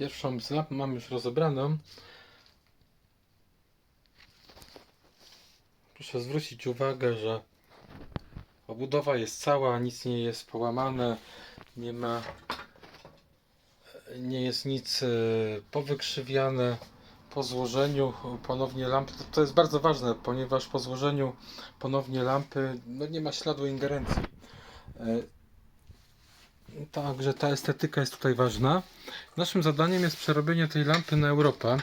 Pierwszą z lamp mam już rozebraną. Proszę zwrócić uwagę, że obudowa jest cała, nic nie jest połamane, nie ma, nie jest nic e, powykrzywiane. Po złożeniu ponownie lampy, to, to jest bardzo ważne, ponieważ po złożeniu ponownie lampy no nie ma śladu ingerencji. Także ta estetyka jest tutaj ważna. Naszym zadaniem jest przerobienie tej lampy na Europę.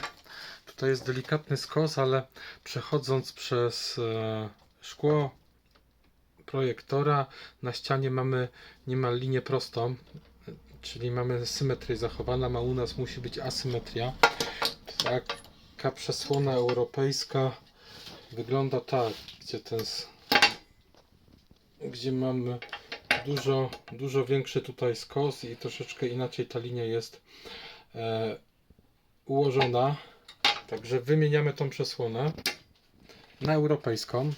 Tutaj jest delikatny skos, ale przechodząc przez e, szkło projektora na ścianie mamy niemal linię prostą, czyli mamy symetrię zachowaną, a u nas musi być asymetria. Taka przesłona europejska wygląda tak, gdzie ten gdzie mamy dużo, dużo większy tutaj skos i troszeczkę inaczej ta linia jest e, ułożona. Także wymieniamy tą przesłonę na europejską.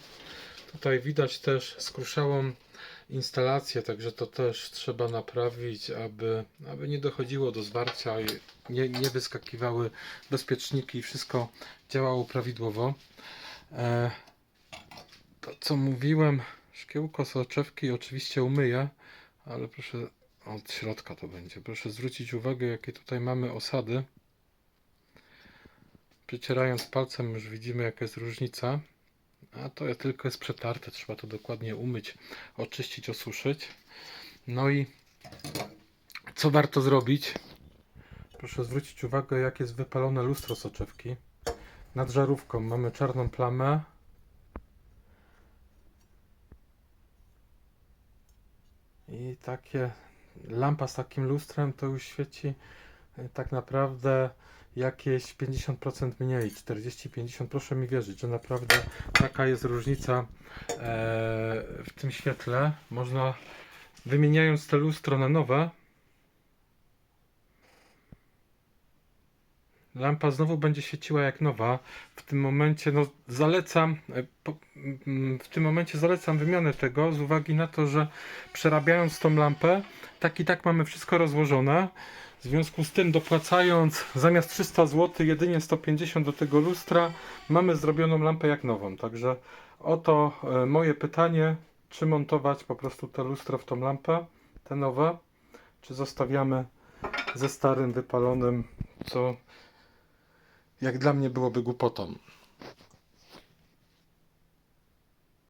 Tutaj widać też skruszałą instalację, także to też trzeba naprawić, aby, aby nie dochodziło do zwarcia i nie, nie wyskakiwały bezpieczniki i wszystko działało prawidłowo. E, to co mówiłem, szkiełko soczewki oczywiście umyję, ale proszę od środka to będzie. Proszę zwrócić uwagę, jakie tutaj mamy osady. Przycierając palcem już widzimy, jaka jest różnica. A to jest tylko jest przetarte, trzeba to dokładnie umyć, oczyścić, osuszyć. No i co warto zrobić? Proszę zwrócić uwagę, jak jest wypalone lustro soczewki. Nad żarówką mamy czarną plamę. I takie lampa z takim lustrem to już świeci e, tak naprawdę jakieś 50% mniej, 40-50. Proszę mi wierzyć, że naprawdę taka jest różnica e, w tym świetle. Można wymieniając te lustro na nowe, lampa znowu będzie świeciła jak nowa. W tym momencie no, zalecam e, mm, w tym momencie zalecam wymianę tego z uwagi na to, że przerabiając tą lampę, tak i tak mamy wszystko rozłożone. W związku z tym dopłacając zamiast 300 zł jedynie 150 do tego lustra, mamy zrobioną lampę jak nową. Także oto e, moje pytanie, czy montować po prostu te lustro w tą lampę, te nowe, czy zostawiamy ze starym wypalonym, co jak dla mnie byłoby głupotą.